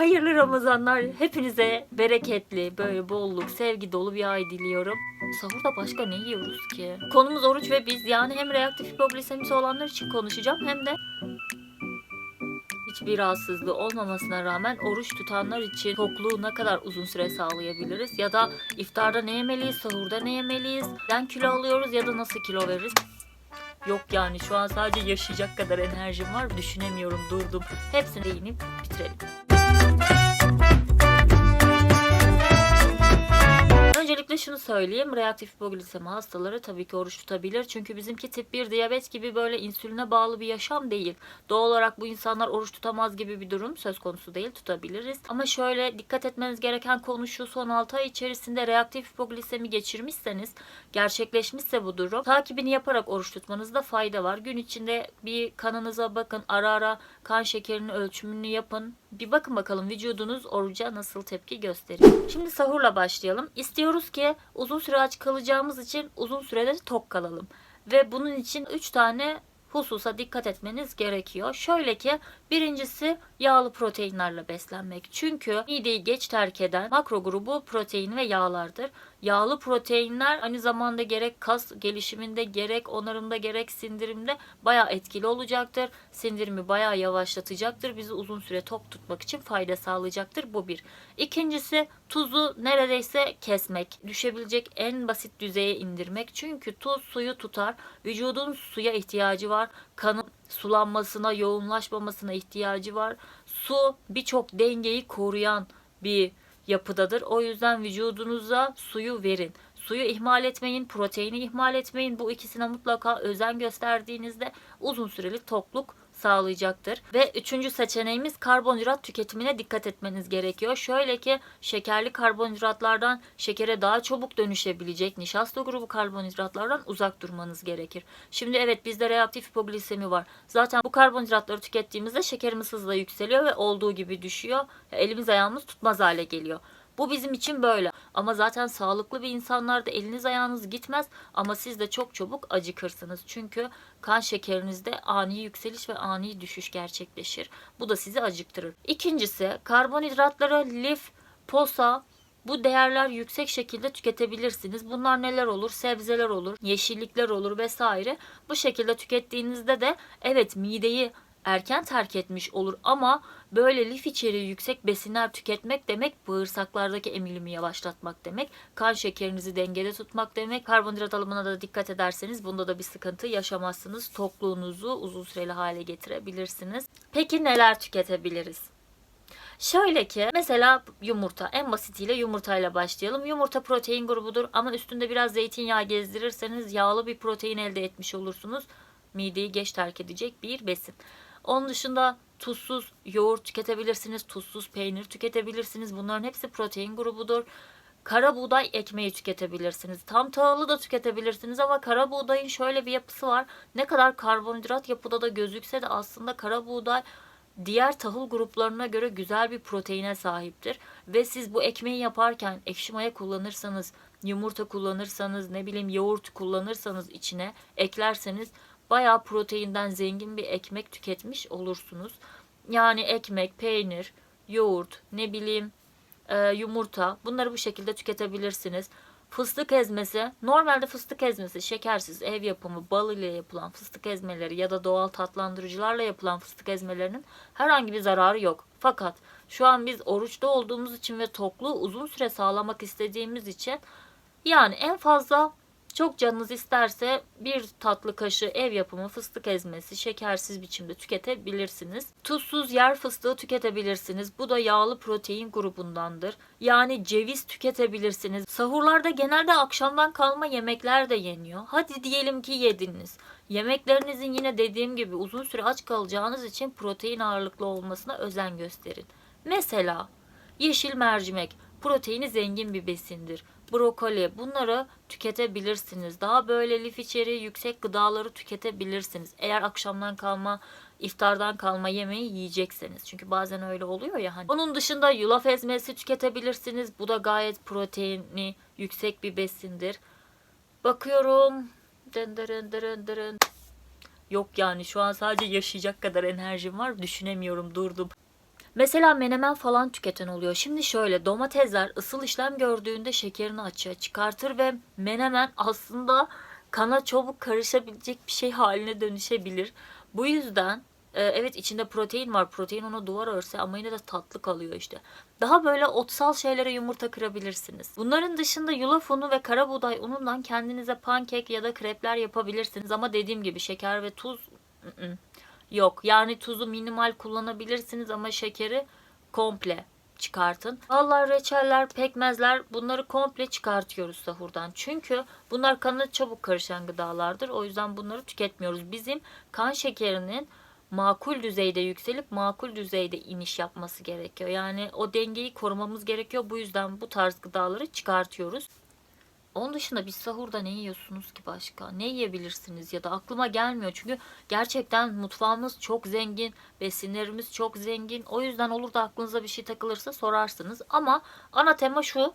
Hayırlı Ramazanlar. Hepinize bereketli, böyle bolluk, sevgi dolu bir ay diliyorum. Sahurda başka ne yiyoruz ki? Konumuz oruç ve biz yani hem reaktif hipoglisemisi olanlar için konuşacağım hem de hiçbir rahatsızlığı olmamasına rağmen oruç tutanlar için tokluğu ne kadar uzun süre sağlayabiliriz? Ya da iftarda ne yemeliyiz, sahurda ne yemeliyiz? Neden kilo alıyoruz ya da nasıl kilo veririz? Yok yani şu an sadece yaşayacak kadar enerjim var. Düşünemiyorum, durdum. Hepsini değinip bitirelim. Öncelikle şunu söyleyeyim. Reaktif hipoglisemi hastaları tabii ki oruç tutabilir. Çünkü bizimki tip 1 diyabet gibi böyle insüline bağlı bir yaşam değil. Doğal olarak bu insanlar oruç tutamaz gibi bir durum söz konusu değil. Tutabiliriz. Ama şöyle dikkat etmeniz gereken konu şu son 6 ay içerisinde reaktif hipoglisemi geçirmişseniz gerçekleşmişse bu durum takibini yaparak oruç tutmanızda fayda var. Gün içinde bir kanınıza bakın. Ara ara kan şekerinin ölçümünü yapın. Bir bakın bakalım vücudunuz oruca nasıl tepki gösteriyor. Şimdi sahurla başlayalım. İstiyoruz ki uzun süre aç kalacağımız için uzun sürede tok kalalım. Ve bunun için 3 tane hususa dikkat etmeniz gerekiyor. Şöyle ki birincisi yağlı proteinlerle beslenmek. Çünkü mideyi geç terk eden makro grubu protein ve yağlardır. Yağlı proteinler aynı zamanda gerek kas gelişiminde gerek onarımda gerek sindirimde bayağı etkili olacaktır. Sindirimi bayağı yavaşlatacaktır. Bizi uzun süre tok tutmak için fayda sağlayacaktır. Bu bir. İkincisi tuzu neredeyse kesmek. Düşebilecek en basit düzeye indirmek. Çünkü tuz suyu tutar. Vücudun suya ihtiyacı var. Kanın sulanmasına, yoğunlaşmamasına ihtiyacı var. Su birçok dengeyi koruyan bir yapıdadır. O yüzden vücudunuza suyu verin. Suyu ihmal etmeyin, proteini ihmal etmeyin. Bu ikisine mutlaka özen gösterdiğinizde uzun süreli tokluk sağlayacaktır. Ve üçüncü seçeneğimiz karbonhidrat tüketimine dikkat etmeniz gerekiyor. Şöyle ki şekerli karbonhidratlardan şekere daha çabuk dönüşebilecek nişasta grubu karbonhidratlardan uzak durmanız gerekir. Şimdi evet bizde reaktif hipoglisemi var. Zaten bu karbonhidratları tükettiğimizde şekerimiz hızla yükseliyor ve olduğu gibi düşüyor. Elimiz ayağımız tutmaz hale geliyor. Bu bizim için böyle. Ama zaten sağlıklı bir insanlarda eliniz ayağınız gitmez ama siz de çok çabuk acıkırsınız. Çünkü kan şekerinizde ani yükseliş ve ani düşüş gerçekleşir. Bu da sizi acıktırır. İkincisi karbonhidratlara lif, posa, bu değerler yüksek şekilde tüketebilirsiniz. Bunlar neler olur? Sebzeler olur, yeşillikler olur vesaire. Bu şekilde tükettiğinizde de evet mideyi erken terk etmiş olur ama böyle lif içeriği yüksek besinler tüketmek demek bağırsaklardaki emilimi yavaşlatmak demek. Kan şekerinizi dengede tutmak demek. Karbonhidrat alımına da dikkat ederseniz bunda da bir sıkıntı yaşamazsınız. Tokluğunuzu uzun süreli hale getirebilirsiniz. Peki neler tüketebiliriz? Şöyle ki mesela yumurta en basitiyle yumurtayla başlayalım. Yumurta protein grubudur ama üstünde biraz zeytinyağı gezdirirseniz yağlı bir protein elde etmiş olursunuz. Mideyi geç terk edecek bir besin. Onun dışında tuzsuz yoğurt tüketebilirsiniz, tuzsuz peynir tüketebilirsiniz. Bunların hepsi protein grubudur. Kara buğday ekmeği tüketebilirsiniz. Tam tahıllı da tüketebilirsiniz ama kara buğdayın şöyle bir yapısı var. Ne kadar karbonhidrat yapıda da gözükse de aslında kara buğday diğer tahıl gruplarına göre güzel bir proteine sahiptir. Ve siz bu ekmeği yaparken ekşi maya kullanırsanız, yumurta kullanırsanız, ne bileyim yoğurt kullanırsanız içine eklerseniz bayağı proteinden zengin bir ekmek tüketmiş olursunuz. Yani ekmek, peynir, yoğurt, ne bileyim e, yumurta bunları bu şekilde tüketebilirsiniz. Fıstık ezmesi, normalde fıstık ezmesi şekersiz ev yapımı bal ile yapılan fıstık ezmeleri ya da doğal tatlandırıcılarla yapılan fıstık ezmelerinin herhangi bir zararı yok. Fakat şu an biz oruçta olduğumuz için ve tokluğu uzun süre sağlamak istediğimiz için yani en fazla çok canınız isterse bir tatlı kaşığı ev yapımı fıstık ezmesi şekersiz biçimde tüketebilirsiniz. Tuzsuz yer fıstığı tüketebilirsiniz. Bu da yağlı protein grubundandır. Yani ceviz tüketebilirsiniz. Sahurlarda genelde akşamdan kalma yemekler de yeniyor. Hadi diyelim ki yediniz. Yemeklerinizin yine dediğim gibi uzun süre aç kalacağınız için protein ağırlıklı olmasına özen gösterin. Mesela yeşil mercimek proteini zengin bir besindir brokoli bunları tüketebilirsiniz. Daha böyle lif içeriği yüksek gıdaları tüketebilirsiniz. Eğer akşamdan kalma, iftardan kalma yemeği yiyecekseniz. Çünkü bazen öyle oluyor ya hani. Onun dışında yulaf ezmesi tüketebilirsiniz. Bu da gayet proteini yüksek bir besindir. Bakıyorum. Dın dırın dırın. Yok yani şu an sadece yaşayacak kadar enerjim var. Düşünemiyorum durdum. Mesela menemen falan tüketen oluyor. Şimdi şöyle domatesler ısıl işlem gördüğünde şekerini açığa çıkartır ve menemen aslında kana çabuk karışabilecek bir şey haline dönüşebilir. Bu yüzden e, evet içinde protein var. Protein ona duvar örse ama yine de tatlı kalıyor işte. Daha böyle otsal şeylere yumurta kırabilirsiniz. Bunların dışında yulaf unu ve kara buğday unundan kendinize pankek ya da krepler yapabilirsiniz. Ama dediğim gibi şeker ve tuz ı-ı, yok. Yani tuzu minimal kullanabilirsiniz ama şekeri komple çıkartın. Ballar, reçeller, pekmezler bunları komple çıkartıyoruz sahurdan. Çünkü bunlar kana çabuk karışan gıdalardır. O yüzden bunları tüketmiyoruz. Bizim kan şekerinin makul düzeyde yükselip makul düzeyde iniş yapması gerekiyor. Yani o dengeyi korumamız gerekiyor. Bu yüzden bu tarz gıdaları çıkartıyoruz. Onun dışında biz sahurda ne yiyorsunuz ki başka? Ne yiyebilirsiniz ya da aklıma gelmiyor. Çünkü gerçekten mutfağımız çok zengin, besinlerimiz çok zengin. O yüzden olur da aklınıza bir şey takılırsa sorarsınız. Ama ana tema şu.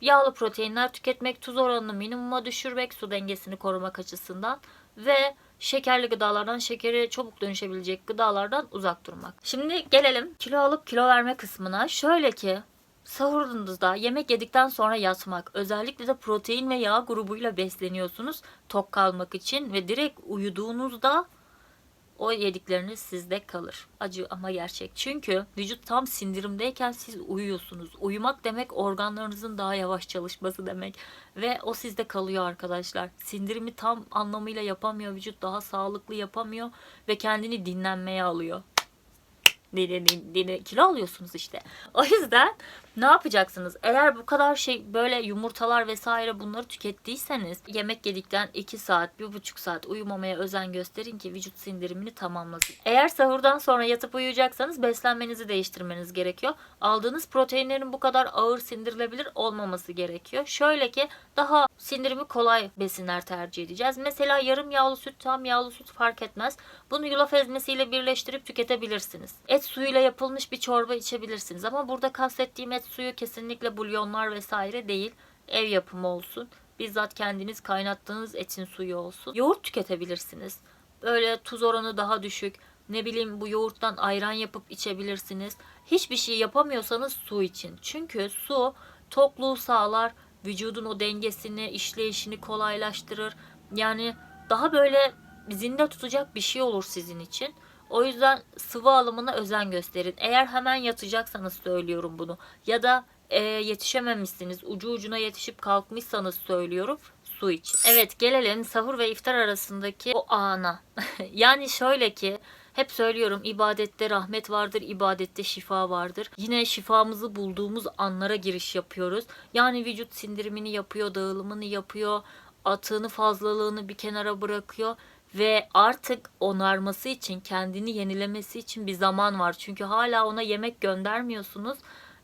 Yağlı proteinler tüketmek, tuz oranını minimuma düşürmek, su dengesini korumak açısından ve şekerli gıdalardan, şekeri çabuk dönüşebilecek gıdalardan uzak durmak. Şimdi gelelim kilo alıp kilo verme kısmına. Şöyle ki Sahurunuzda yemek yedikten sonra yatmak. Özellikle de protein ve yağ grubuyla besleniyorsunuz tok kalmak için ve direkt uyuduğunuzda o yedikleriniz sizde kalır. Acı ama gerçek. Çünkü vücut tam sindirimdeyken siz uyuyorsunuz. Uyumak demek organlarınızın daha yavaş çalışması demek. Ve o sizde kalıyor arkadaşlar. Sindirimi tam anlamıyla yapamıyor. Vücut daha sağlıklı yapamıyor ve kendini dinlenmeye alıyor dine, dine, kilo alıyorsunuz işte. O yüzden ne yapacaksınız? Eğer bu kadar şey böyle yumurtalar vesaire bunları tükettiyseniz yemek yedikten 2 saat, 1,5 saat uyumamaya özen gösterin ki vücut sindirimini tamamlasın. Eğer sahurdan sonra yatıp uyuyacaksanız beslenmenizi değiştirmeniz gerekiyor. Aldığınız proteinlerin bu kadar ağır sindirilebilir olmaması gerekiyor. Şöyle ki daha sindirimi kolay besinler tercih edeceğiz. Mesela yarım yağlı süt, tam yağlı süt fark etmez. Bunu yulaf ezmesiyle birleştirip tüketebilirsiniz. Et suyuyla yapılmış bir çorba içebilirsiniz. Ama burada kastettiğim et suyu kesinlikle bulyonlar vesaire değil. Ev yapımı olsun. Bizzat kendiniz kaynattığınız etin suyu olsun. Yoğurt tüketebilirsiniz. Böyle tuz oranı daha düşük. Ne bileyim bu yoğurttan ayran yapıp içebilirsiniz. Hiçbir şey yapamıyorsanız su için. Çünkü su tokluğu sağlar. Vücudun o dengesini, işleyişini kolaylaştırır. Yani daha böyle zinde tutacak bir şey olur sizin için. O yüzden sıvı alımına özen gösterin. Eğer hemen yatacaksanız söylüyorum bunu. Ya da e, yetişememişsiniz, ucu ucuna yetişip kalkmışsanız söylüyorum su için. Evet gelelim sahur ve iftar arasındaki o ana. yani şöyle ki hep söylüyorum ibadette rahmet vardır, ibadette şifa vardır. Yine şifamızı bulduğumuz anlara giriş yapıyoruz. Yani vücut sindirimini yapıyor, dağılımını yapıyor, atığını fazlalığını bir kenara bırakıyor ve artık onarması için, kendini yenilemesi için bir zaman var. Çünkü hala ona yemek göndermiyorsunuz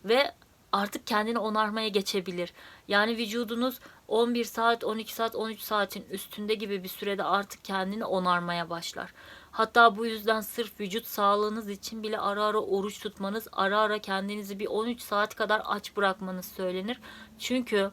ve artık kendini onarmaya geçebilir. Yani vücudunuz 11 saat, 12 saat, 13 saatin üstünde gibi bir sürede artık kendini onarmaya başlar. Hatta bu yüzden sırf vücut sağlığınız için bile ara ara oruç tutmanız, ara ara kendinizi bir 13 saat kadar aç bırakmanız söylenir. Çünkü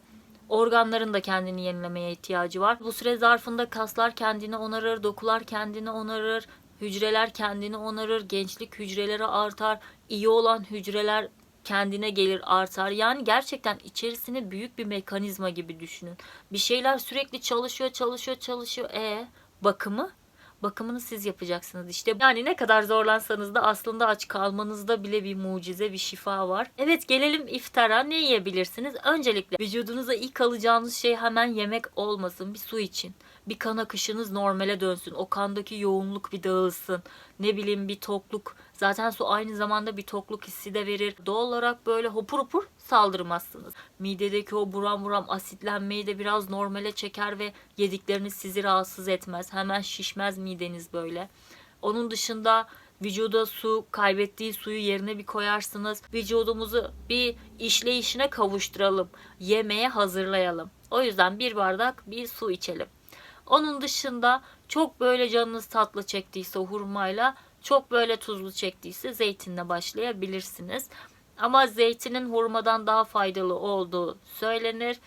Organların da kendini yenilemeye ihtiyacı var. Bu süre zarfında kaslar kendini onarır, dokular kendini onarır, hücreler kendini onarır, gençlik hücreleri artar, iyi olan hücreler kendine gelir artar. Yani gerçekten içerisine büyük bir mekanizma gibi düşünün. Bir şeyler sürekli çalışıyor, çalışıyor, çalışıyor. E bakımı bakımını siz yapacaksınız işte. Yani ne kadar zorlansanız da aslında aç kalmanızda bile bir mucize, bir şifa var. Evet gelelim iftara. Ne yiyebilirsiniz? Öncelikle vücudunuza ilk alacağınız şey hemen yemek olmasın. Bir su için. Bir kan akışınız normale dönsün. O kandaki yoğunluk bir dağılsın. Ne bileyim bir tokluk. Zaten su aynı zamanda bir tokluk hissi de verir. Doğal olarak böyle hopur hopur saldırmazsınız. Midedeki o buram buram asitlenmeyi de biraz normale çeker ve yedikleriniz sizi rahatsız etmez. Hemen şişmez mideniz böyle. Onun dışında vücuda su kaybettiği suyu yerine bir koyarsınız. Vücudumuzu bir işleyişine kavuşturalım. Yemeğe hazırlayalım. O yüzden bir bardak bir su içelim. Onun dışında çok böyle canınız tatlı çektiyse hurmayla, çok böyle tuzlu çektiyse zeytinle başlayabilirsiniz. Ama zeytinin hurmadan daha faydalı olduğu söylenir.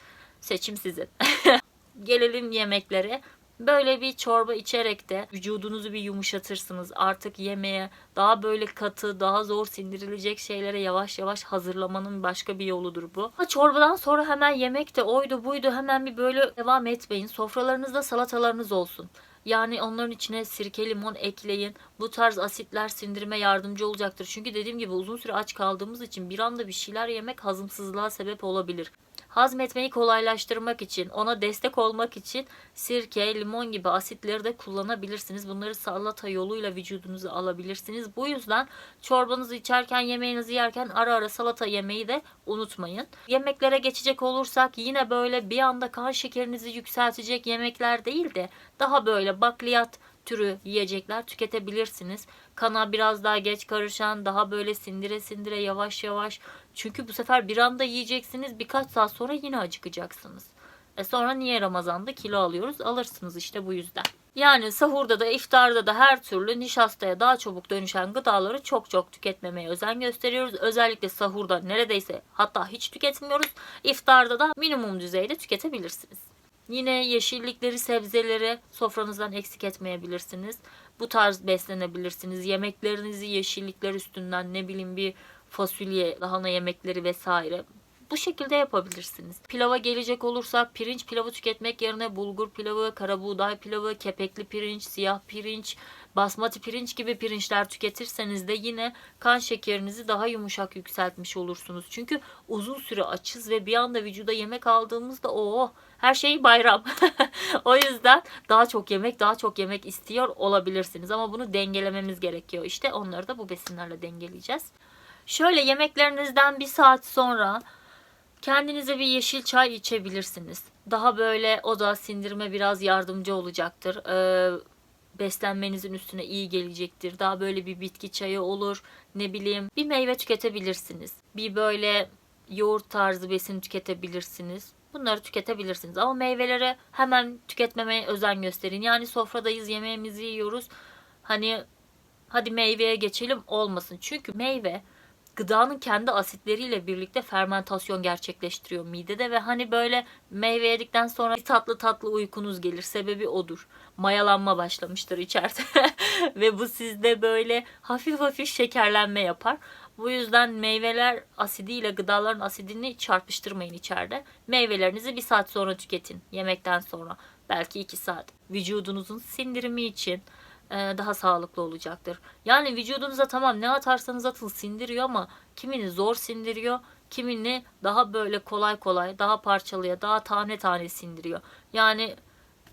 Seçim sizin. Gelelim yemeklere. Böyle bir çorba içerek de vücudunuzu bir yumuşatırsınız. Artık yemeğe daha böyle katı, daha zor sindirilecek şeylere yavaş yavaş hazırlamanın başka bir yoludur bu. Ha, çorbadan sonra hemen yemek de oydu buydu hemen bir böyle devam etmeyin. Sofralarınızda salatalarınız olsun. Yani onların içine sirke limon ekleyin. Bu tarz asitler sindirime yardımcı olacaktır. Çünkü dediğim gibi uzun süre aç kaldığımız için bir anda bir şeyler yemek hazımsızlığa sebep olabilir. Hazmetmeyi kolaylaştırmak için, ona destek olmak için sirke, limon gibi asitleri de kullanabilirsiniz. Bunları salata yoluyla vücudunuza alabilirsiniz. Bu yüzden çorbanızı içerken, yemeğinizi yerken ara ara salata yemeyi de unutmayın. Yemeklere geçecek olursak yine böyle bir anda kan şekerinizi yükseltecek yemekler değil de daha böyle bakliyat türü yiyecekler tüketebilirsiniz. Kana biraz daha geç karışan, daha böyle sindire sindire yavaş yavaş. Çünkü bu sefer bir anda yiyeceksiniz, birkaç saat sonra yine acıkacaksınız. E sonra niye Ramazan'da kilo alıyoruz? Alırsınız işte bu yüzden. Yani sahurda da iftarda da her türlü nişastaya daha çabuk dönüşen gıdaları çok çok tüketmemeye özen gösteriyoruz. Özellikle sahurda neredeyse hatta hiç tüketmiyoruz. İftarda da minimum düzeyde tüketebilirsiniz. Yine yeşillikleri, sebzeleri sofranızdan eksik etmeyebilirsiniz. Bu tarz beslenebilirsiniz. Yemeklerinizi yeşillikler üstünden ne bileyim bir fasulye, lahana yemekleri vesaire. Bu şekilde yapabilirsiniz. Pilava gelecek olursak pirinç pilavı tüketmek yerine bulgur pilavı, karabuğday pilavı, kepekli pirinç, siyah pirinç, basmati pirinç gibi pirinçler tüketirseniz de yine kan şekerinizi daha yumuşak yükseltmiş olursunuz. Çünkü uzun süre açız ve bir anda vücuda yemek aldığımızda o her şey bayram. o yüzden daha çok yemek, daha çok yemek istiyor olabilirsiniz ama bunu dengelememiz gerekiyor. İşte onları da bu besinlerle dengeleyeceğiz. Şöyle yemeklerinizden bir saat sonra kendinize bir yeşil çay içebilirsiniz. Daha böyle o da sindirime biraz yardımcı olacaktır. Ee, beslenmenizin üstüne iyi gelecektir. Daha böyle bir bitki çayı olur. Ne bileyim bir meyve tüketebilirsiniz. Bir böyle yoğurt tarzı besin tüketebilirsiniz. Bunları tüketebilirsiniz. Ama meyveleri hemen tüketmemeye özen gösterin. Yani sofradayız yemeğimizi yiyoruz. Hani hadi meyveye geçelim olmasın. Çünkü meyve gıdanın kendi asitleriyle birlikte fermentasyon gerçekleştiriyor midede ve hani böyle meyve yedikten sonra bir tatlı tatlı uykunuz gelir. Sebebi odur. Mayalanma başlamıştır içeride ve bu sizde böyle hafif hafif şekerlenme yapar. Bu yüzden meyveler asidiyle gıdaların asidini çarpıştırmayın içeride. Meyvelerinizi bir saat sonra tüketin yemekten sonra. Belki iki saat. Vücudunuzun sindirimi için daha sağlıklı olacaktır. Yani vücudunuza tamam ne atarsanız atın sindiriyor ama kimini zor sindiriyor, kimini daha böyle kolay kolay, daha parçalıya, daha tane tane sindiriyor. Yani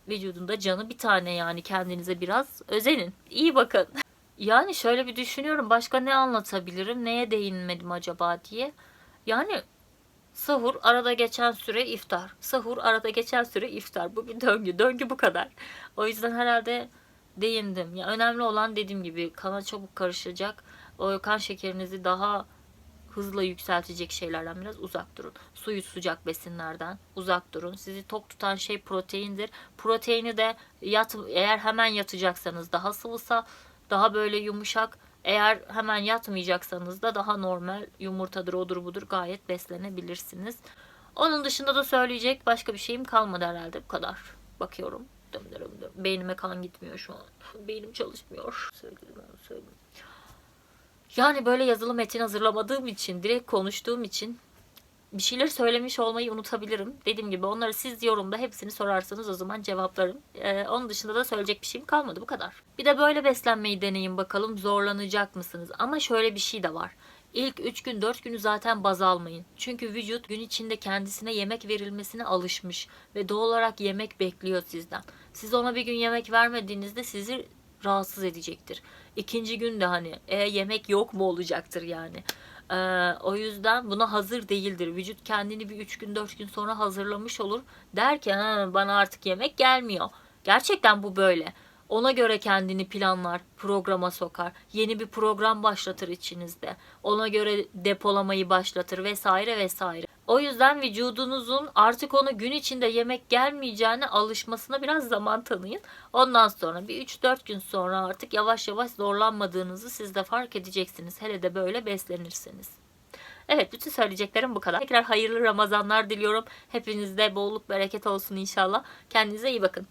vücudunda canı bir tane yani kendinize biraz özenin. İyi bakın. Yani şöyle bir düşünüyorum başka ne anlatabilirim, neye değinmedim acaba diye. Yani sahur arada geçen süre iftar. Sahur arada geçen süre iftar. Bu bir döngü. Döngü bu kadar. O yüzden herhalde değindim. Ya önemli olan dediğim gibi kana çabuk karışacak. O kan şekerinizi daha hızla yükseltecek şeylerden biraz uzak durun. Suyu sıcak besinlerden uzak durun. Sizi tok tutan şey proteindir. Proteini de yat, eğer hemen yatacaksanız daha sıvısa daha böyle yumuşak. Eğer hemen yatmayacaksanız da daha normal yumurtadır odur budur gayet beslenebilirsiniz. Onun dışında da söyleyecek başka bir şeyim kalmadı herhalde bu kadar. Bakıyorum. Dım dım dım. Beynime kan gitmiyor şu an. Beynim çalışmıyor. Söyledim onu söyledim. Yani böyle yazılı metin hazırlamadığım için, direkt konuştuğum için bir şeyler söylemiş olmayı unutabilirim. Dediğim gibi onları siz yorumda hepsini sorarsanız o zaman cevaplarım. Ee, onun dışında da söyleyecek bir şeyim kalmadı bu kadar. Bir de böyle beslenmeyi deneyin bakalım zorlanacak mısınız? Ama şöyle bir şey de var. İlk 3 gün 4 günü zaten baz almayın. Çünkü vücut gün içinde kendisine yemek verilmesine alışmış ve doğal olarak yemek bekliyor sizden. Siz ona bir gün yemek vermediğinizde sizi rahatsız edecektir. İkinci gün de hani e, yemek yok mu olacaktır yani. Ee, o yüzden buna hazır değildir. Vücut kendini bir 3 gün 4 gün sonra hazırlamış olur. Derken "Ha, bana artık yemek gelmiyor. Gerçekten bu böyle. Ona göre kendini planlar, programa sokar. Yeni bir program başlatır içinizde. Ona göre depolamayı başlatır vesaire vesaire. O yüzden vücudunuzun artık onu gün içinde yemek gelmeyeceğine alışmasına biraz zaman tanıyın. Ondan sonra bir 3-4 gün sonra artık yavaş yavaş zorlanmadığınızı siz de fark edeceksiniz. Hele de böyle beslenirseniz. Evet bütün söyleyeceklerim bu kadar. Tekrar hayırlı Ramazanlar diliyorum. Hepinizde bolluk bereket olsun inşallah. Kendinize iyi bakın.